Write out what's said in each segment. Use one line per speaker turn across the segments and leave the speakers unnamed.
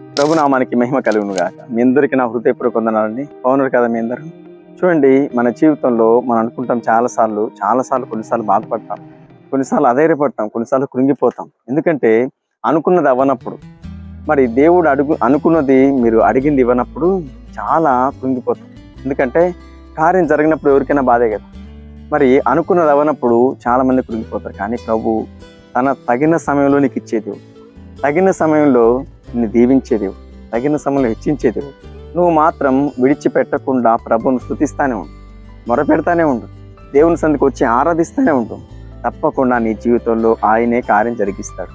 ప్రభునామానికి మహిమ కలుగును గాక మీ అందరికీ నా హృదయపూర్వక వందనాలండి. పౌనరు కదా మీ అందరూ? చూడండి మన జీవితంలో మనం అనుకుంటాం చాలాసార్లు చాలాసార్లు కొన్నిసార్లు బాధపడతాం. కొన్నిసార్లు అధైర్యపడతాం కొన్నిసార్లు కృంగిపోతాం. ఎందుకంటే అనుకున్నది అవ్వనప్పుడు. మరి దేవుడు అడుగు అనుకున్నది మీరు అడిగింది ఇవ్వనప్పుడు చాలా కృంగిపోతాం. ఎందుకంటే కార్యం జరిగినప్పుడు ఎవరికైనా బాధే కదా. మరి అనుకున్నది అవ్వనప్పుడు చాలా మంది కృంగిపోతారు. కానీ ప్రభు తన తగిన సమయంలో నీకు ఇచ్చేది తగిన సమయంలో నిన్ను దీవించేదేవు తగిన సమయంలో హెచ్చించేదేవు. నువ్వు మాత్రం విడిచిపెట్టకుండా ప్రభువును స్థుతిస్తానే ఉండు మొరపెడతానే ఉండు దేవుని సందికి వచ్చి ఆరాధిస్తూనే ఉండు. తప్పకుండా నీ జీవితంలో ఆయనే కార్యం జరిగిస్తాడు.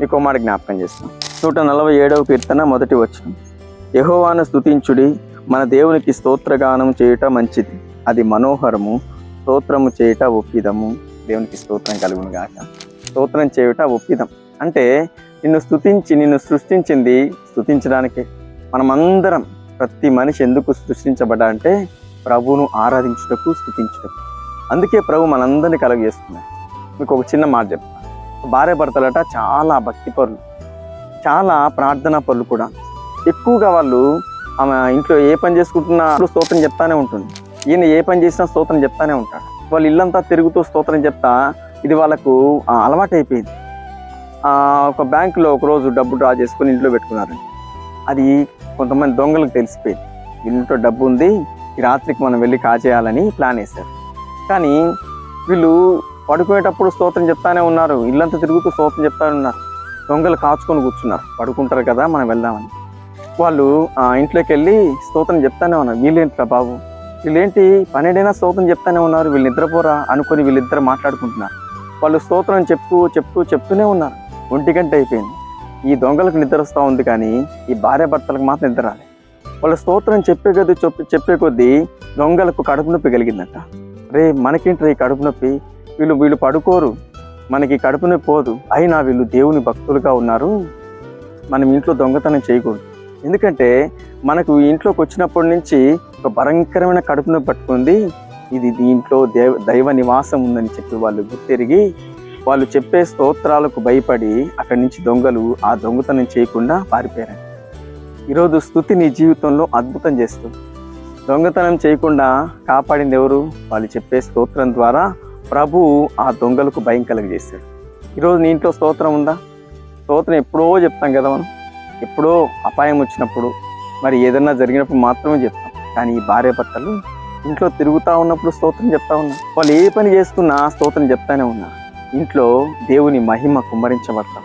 నీ ఒక మాట జ్ఞాపకం చేస్తాం నూట నలభై ఏడవ కీర్తన మొదటి వచ్చిన యహోవాను స్థుతించుడి మన దేవునికి స్తోత్రగానం చేయుట మంచిది. అది మనోహరము స్తోత్రము చేయుట ఒప్పిదము. దేవునికి స్తోత్రం కలుగును గాక స్తోత్రం చేయుట ఒప్పిదం. అంటే నిన్ను స్థుతించి నిన్ను సృష్టించింది స్థుతించడానికి మనమందరం ప్రతి మనిషి ఎందుకు సృష్టించబడ్డా అంటే ప్రభువును ఆరాధించుటకు స్థుతించుటకు అందుకే ప్రభు మనందరినీ కలుగజేస్తున్నాడు మీకు ఒక చిన్న మాట చెప్తాను భార్య భర్తలట చాలా భక్తి పరులు. చాలా ప్రార్థనా పనులు కూడా. ఎక్కువగా వాళ్ళు ఆమె ఇంట్లో ఏ పని చేసుకుంటున్నా స్తోత్రం చెప్తానే ఉంటుంది. ఈయన ఏ పని చేసినా స్తోత్రం చెప్తానే ఉంటాడు. వాళ్ళు ఇల్లంతా తిరుగుతూ స్తోత్రం చెప్తా ఇది వాళ్ళకు ఆ, అలవాటైపోయింది. ఒక బ్యాంకులో ఒకరోజు డబ్బు డ్రా చేసుకుని ఇంట్లో పెట్టుకున్నారు అది కొంతమంది దొంగలకు తెలిసిపోయింది. ఇంట్లో డబ్బు ఉంది ఈ రాత్రికి మనం వెళ్ళి కాజేయాలని ప్లాన్ వేశారు. కానీ వీళ్ళు పడుకునేటప్పుడు స్తోత్రం చెప్తానే ఉన్నారు ఇల్లంతా తిరుగుతూ స్తోత్రం చెప్తానే ఉన్నారు. దొంగలు కాచుకొని కూర్చున్నారు. పడుకుంటారు కదా మనం వెళ్దామని. వాళ్ళు ఆ, ఇంట్లోకి వెళ్ళి స్తోత్రం చెప్తానే ఉన్నారు. వీళ్ళేంట్రా బాబు? వీళ్ళేంటి పన్నెండైనా స్తోత్రం చెప్తానే ఉన్నారు వీళ్ళు నిద్రపోరా అనుకొని వీళ్ళిద్దరు మాట్లాడుకుంటున్నారు. వాళ్ళు స్తోత్రం చెప్తూ చెప్తూ చెప్తూనే ఉన్నారు. ఒంటి గంట అయిపోయింది. ఈ దొంగలకు నిద్ర వస్తూ ఉంది కానీ ఈ భార్య భర్తలకు మాత్రం నిద్ర రాలేదు వాళ్ళ స్తోత్రం చెప్పే కొద్దీ చెప్పి చెప్పే కొద్దీ దొంగలకు కడుపు నొప్పి కలిగిందట. రే మనకేంటి ఈ కడుపు నొప్పి? వీళ్ళు వీళ్ళు పడుకోరు. మనకి కడుపు నొప్పి పోదు. అయినా వీళ్ళు దేవుని భక్తులుగా ఉన్నారు. మనం ఇంట్లో దొంగతనం చేయకూడదు. ఎందుకంటే మనకు ఇంట్లోకి వచ్చినప్పటి నుంచి ఒక భయంకరమైన కడుపు నొప్పి పట్టుకుంది. ఇది దీంట్లో దేవ దైవ నివాసం ఉందని చెప్పి వాళ్ళు గుర్తిరిగి వాళ్ళు చెప్పే స్తోత్రాలకు భయపడి అక్కడి నుంచి దొంగలు ఆ దొంగతనం చేయకుండా పారిపోయారు ఈరోజు స్థుతి నీ జీవితంలో అద్భుతం చేస్తుంది. దొంగతనం చేయకుండా కాపాడింది ఎవరు? వాళ్ళు చెప్పే స్తోత్రం ద్వారా ప్రభు ఆ దొంగలకు భయం కలుగజేశాడు. ఈరోజు నీ ఇంట్లో స్తోత్రం ఉందా? స్తోత్రం ఎప్పుడో చెప్తాం కదా మనం. ఎప్పుడో అపాయం వచ్చినప్పుడు మరి ఏదన్నా జరిగినప్పుడు మాత్రమే చెప్తాం. కానీ ఈ భార్య భర్తలు ఇంట్లో తిరుగుతూ ఉన్నప్పుడు స్తోత్రం చెప్తా ఉన్నా వాళ్ళు ఏ పని చేస్తున్నా స్తోత్రం చెప్తానే ఉన్నా ఇంట్లో దేవుని మహిమ కుమ్మరించబడతాం.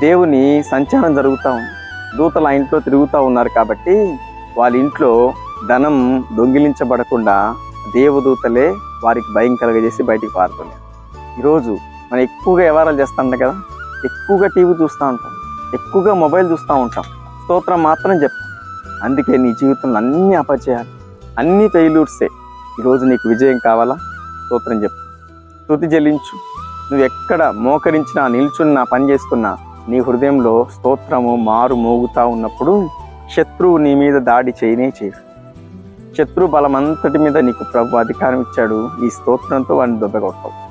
దేవుని సంచారం జరుగుతూ ఉంది. దూతలు ఆ ఇంట్లో తిరుగుతూ ఉన్నారు కాబట్టి వాళ్ళ ఇంట్లో ధనం దొంగిలించబడకుండా దేవదూతలే వారికి భయం కలగజేసి బయటికి పారుతున్నారు. ఈరోజు మనం ఎక్కువగా వ్యవహారాలు చేస్తాం కదా? ఎక్కువగా టీవీ చూస్తూ ఉంటాం. ఎక్కువగా మొబైల్ చూస్తూ ఉంటాం. స్తోత్రం మాత్రం చెప్తాం. అందుకే నీ జీవితంలో అన్ని అపచేయాలి అన్నీ ఫెయిల్యూర్సే. ఈరోజు నీకు విజయం కావాలా? స్తోత్రం చెప్పు తుతి చెల్లించు. నువ్వు ఎక్కడ మోకరించినా నిల్చున్నా పని చేసుకున్నా నీ హృదయంలో స్తోత్రము మారు మోగుతా ఉన్నప్పుడు శత్రువు నీ మీద దాడి చేయనే చేయడు. శత్రు బలమంతటి మీద నీకు ప్రభు అధికారం ఇచ్చాడు. ఈ స్తోత్రంతో వాడిని దొబ్బగొడతావు.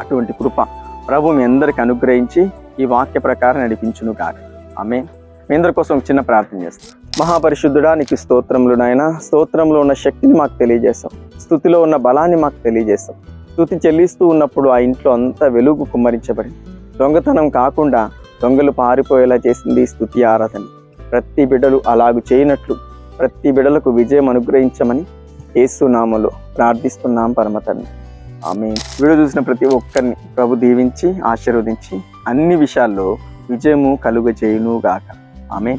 అటువంటి కృప ప్రభు మీ అందరికి అనుగ్రహించి ఈ వాక్య ప్రకారం నడిపించును కాక ఆమె మీ అందరి కోసం చిన్న ప్రార్థన చేస్తాం. మహాపరిశుద్ధుడా నీకు స్తోత్రములు నాయన. స్తోత్రంలో ఉన్న శక్తిని మాకు తెలియజేస్తాం. స్థుతిలో ఉన్న బలాన్ని మాకు తెలియజేస్తాం. స్థుతి చెల్లిస్తూ ఉన్నప్పుడు ఆ ఇంట్లో అంతా వెలుగు కుమ్మరించబడింది. దొంగతనం కాకుండా దొంగలు పారిపోయేలా చేసింది స్థుతి ఆరాధన. ప్రతి బిడలు అలాగు చేయనట్లు ప్రతి బిడ్డలకు విజయం అనుగ్రహించమని యేసునామలో ప్రార్థిస్తున్నాం పరమతన్ని ఆమె వీడియో చూసిన ప్రతి ఒక్కరిని ప్రభు దీవించి ఆశీర్వదించి అన్ని విషయాల్లో విజయము కలుగజేయునుగాక. గాక ఆమె